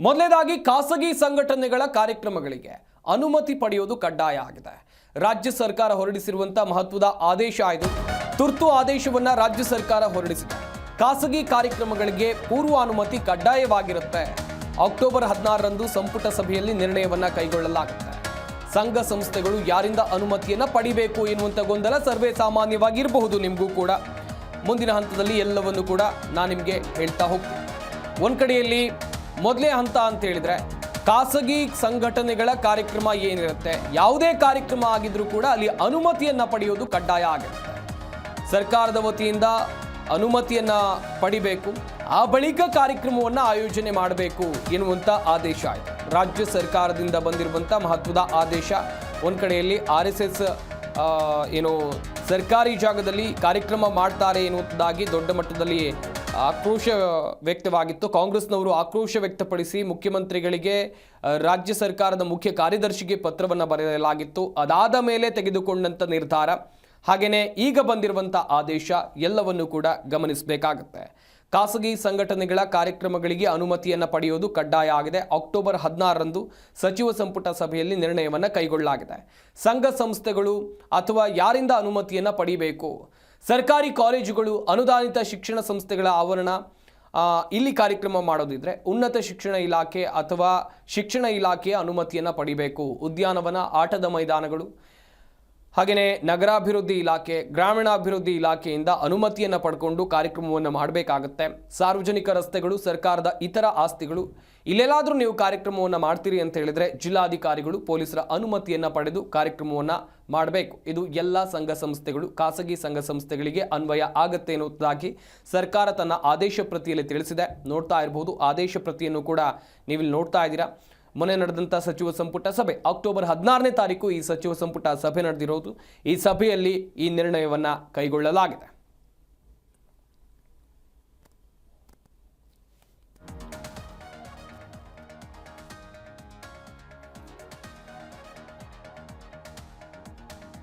ಮೊದಲನೇದಾಗಿ ಖಾಸಗಿ ಸಂಘಟನೆಗಳ ಕಾರ್ಯಕ್ರಮಗಳಿಗೆ ಅನುಮತಿ ಪಡೆಯುವುದು ಕಡ್ಡಾಯ ಆಗಿದೆ. ರಾಜ್ಯ ಸರ್ಕಾರ ಹೊರಡಿಸಿರುವಂಥ ಮಹತ್ವದ ಆದೇಶ ಇದು. ತುರ್ತು ಆದೇಶವನ್ನ ರಾಜ್ಯ ಸರ್ಕಾರ ಹೊರಡಿಸಿದೆ. ಖಾಸಗಿ ಕಾರ್ಯಕ್ರಮಗಳಿಗೆ ಪೂರ್ವ ಅನುಮತಿ ಕಡ್ಡಾಯವಾಗಿರುತ್ತೆ. ಅಕ್ಟೋಬರ್ ಹದಿನಾರರಂದು ಸಂಪುಟ ಸಭೆಯಲ್ಲಿ ನಿರ್ಣಯವನ್ನ ಕೈಗೊಳ್ಳಲಾಗುತ್ತೆ. ಸಂಘ ಸಂಸ್ಥೆಗಳು ಯಾರಿಂದ ಅನುಮತಿಯನ್ನ ಪಡಿಬೇಕು ಎನ್ನುವಂಥ ಗೊಂದಲ ಸರ್ವೇ ಸಾಮಾನ್ಯವಾಗಿರಬಹುದು ನಿಮಗೂ ಕೂಡ. ಮುಂದಿನ ಹಂತದಲ್ಲಿ ಎಲ್ಲವನ್ನು ಕೂಡ ನಾನು ನಿಮಗೆ ಹೇಳ್ತಾ ಹೋಗ್ತೀನಿ. ಒಂದು ಕಡೆಯಲ್ಲಿ ಮೊದಲೇ ಹಂತ ಅಂತ ಹೇಳಿದ್ರೆ, ಖಾಸಗಿ ಸಂಘಟನೆಗಳ ಕಾರ್ಯಕ್ರಮ ಏನಿರುತ್ತೆ, ಯಾವುದೇ ಕಾರ್ಯಕ್ರಮ ಆಗಿದ್ರೂ ಕೂಡ ಅಲ್ಲಿ ಅನುಮತಿಯನ್ನ ಪಡೆಯೋದು ಕಡ್ಡಾಯ ಆಗಿರುತ್ತೆ ಸರ್ಕಾರದ ವತಿಯಿಂದ ಅನುಮತಿಯನ್ನ ಪಡಿಬೇಕು, ಆ ಬಳಿಕ ಕಾರ್ಯಕ್ರಮವನ್ನು ಆಯೋಜನೆ ಮಾಡಬೇಕು ಎನ್ನುವಂಥ ಆದೇಶ ಆಯಿತು. ರಾಜ್ಯ ಸರ್ಕಾರದಿಂದ ಬಂದಿರುವಂಥ ಮಹತ್ವದ ಆದೇಶ, ಒಂದು ಕಡೆಯಲ್ಲಿ ಆರ್ ಎಸ್ ಎಸ್ ಏನು ಸರ್ಕಾರಿ ಜಾಗದಲ್ಲಿ ಕಾರ್ಯಕ್ರಮ ಮಾಡ್ತಾರೆ ಎನ್ನುವಂಥದ್ದಾಗಿ ದೊಡ್ಡ ಮಟ್ಟದಲ್ಲಿ ಆಕ್ರೋಶ ವ್ಯಕ್ತವಾಗಿತ್ತು. ಕಾಂಗ್ರೆಸ್ನವರು ಆಕ್ರೋಶ ವ್ಯಕ್ತಪಡಿಸಿ ಮುಖ್ಯಮಂತ್ರಿಗಳಿಗೆ ರಾಜ್ಯ ಸರ್ಕಾರದ ಮುಖ್ಯ ಕಾರ್ಯದರ್ಶಿಗೆ ಪತ್ರವನ್ನು ಬರೆಯಲಾಗಿತ್ತು. ಅದಾದ ಮೇಲೆ ತೆಗೆದುಕೊಂಡಂಥ ನಿರ್ಧಾರ. ಹಾಗೆಯೇ ಈಗ ಬಂದಿರುವಂಥ ಆದೇಶ ಎಲ್ಲವನ್ನು ಕೂಡ ಗಮನಿಸಬೇಕಾಗುತ್ತೆ. ಖಾಸಗಿ ಸಂಘಟನೆಗಳ ಕಾರ್ಯಕ್ರಮಗಳಿಗೆ ಅನುಮತಿಯನ್ನು ಪಡೆಯುವುದು ಕಡ್ಡಾಯ ಆಗಿದೆ. ಅಕ್ಟೋಬರ್ ಹದಿನಾರರಂದು ಸಚಿವ ಸಂಪುಟ ಸಭೆಯಲ್ಲಿ ನಿರ್ಣಯವನ್ನು ಕೈಗೊಳ್ಳಲಾಗಿದೆ. ಸಂಘ ಸಂಸ್ಥೆಗಳು ಅಥವಾ ಯಾರಿಂದ ಅನುಮತಿಯನ್ನು ಪಡಿಬೇಕು? ಸರ್ಕಾರಿ ಕಾಲೇಜುಗಳು ಅನುದಾನಿತ ಶಿಕ್ಷಣ ಸಂಸ್ಥೆಗಳ ಆವರಣ ಇಲ್ಲಿ ಕಾರ್ಯಕ್ರಮ ಮಾಡೋದಿದ್ರೆ ಉನ್ನತ ಶಿಕ್ಷಣ ಇಲಾಖೆ ಅಥವಾ ಶಿಕ್ಷಣ ಇಲಾಖೆಯ ಅನುಮತಿಯನ್ನು ಪಡಿಬೇಕು. ಉದ್ಯಾನವನ, ಆಟದ ಮೈದಾನಗಳು ಹಾಗೆಯೇ ನಗರಾಭಿವೃದ್ಧಿ ಇಲಾಖೆ, ಗ್ರಾಮೀಣಾಭಿವೃದ್ಧಿ ಇಲಾಖೆಯಿಂದ ಅನುಮತಿಯನ್ನು ಪಡ್ಕೊಂಡು ಕಾರ್ಯಕ್ರಮವನ್ನು ಮಾಡಬೇಕಾಗತ್ತೆ. ಸಾರ್ವಜನಿಕ ರಸ್ತೆಗಳು, ಸರ್ಕಾರದ ಇತರ ಆಸ್ತಿಗಳು. ಇಲ್ಲೆಲ್ಲಾದರೂ ನೀವು ಕಾರ್ಯಕ್ರಮವನ್ನು ಮಾಡ್ತೀರಿ ಅಂತ ಹೇಳಿದರೆ ಜಿಲ್ಲಾಧಿಕಾರಿಗಳು, ಪೊಲೀಸರ ಅನುಮತಿಯನ್ನು ಪಡೆದು ಕಾರ್ಯಕ್ರಮವನ್ನು ಮಾಡಬೇಕು. ಇದು ಎಲ್ಲ ಸಂಘ ಸಂಸ್ಥೆಗಳು, ಖಾಸಗಿ ಸಂಘ ಸಂಸ್ಥೆಗಳಿಗೆ ಅನ್ವಯ ಆಗತ್ತೆ ಎನ್ನುವುದಾಗಿ ಸರ್ಕಾರ ತನ್ನ ಆದೇಶ ಪ್ರತಿಯಲ್ಲಿ ತಿಳಿಸಿದೆ. ನೋಡ್ತಾ ಇರಬಹುದು ಆದೇಶ ಪ್ರತಿಯನ್ನು ಕೂಡ ನೀವು ಇಲ್ಲಿ ನೋಡ್ತಾ ಇದ್ದೀರಾ. ಮೊನ್ನೆ ನಡೆದಂಥ ಸಚಿವ ಸಂಪುಟ ಸಭೆ. ಅಕ್ಟೋಬರ್ ಹದಿನಾರನೇ ತಾರೀಕು ಈ ಸಚಿವ ಸಂಪುಟ ಸಭೆ ನಡೆದಿರೋದು ಈ ಸಭೆಯಲ್ಲಿ ಈ ನಿರ್ಣಯವನ್ನು ಕೈಗೊಳ್ಳಲಾಗಿದೆ.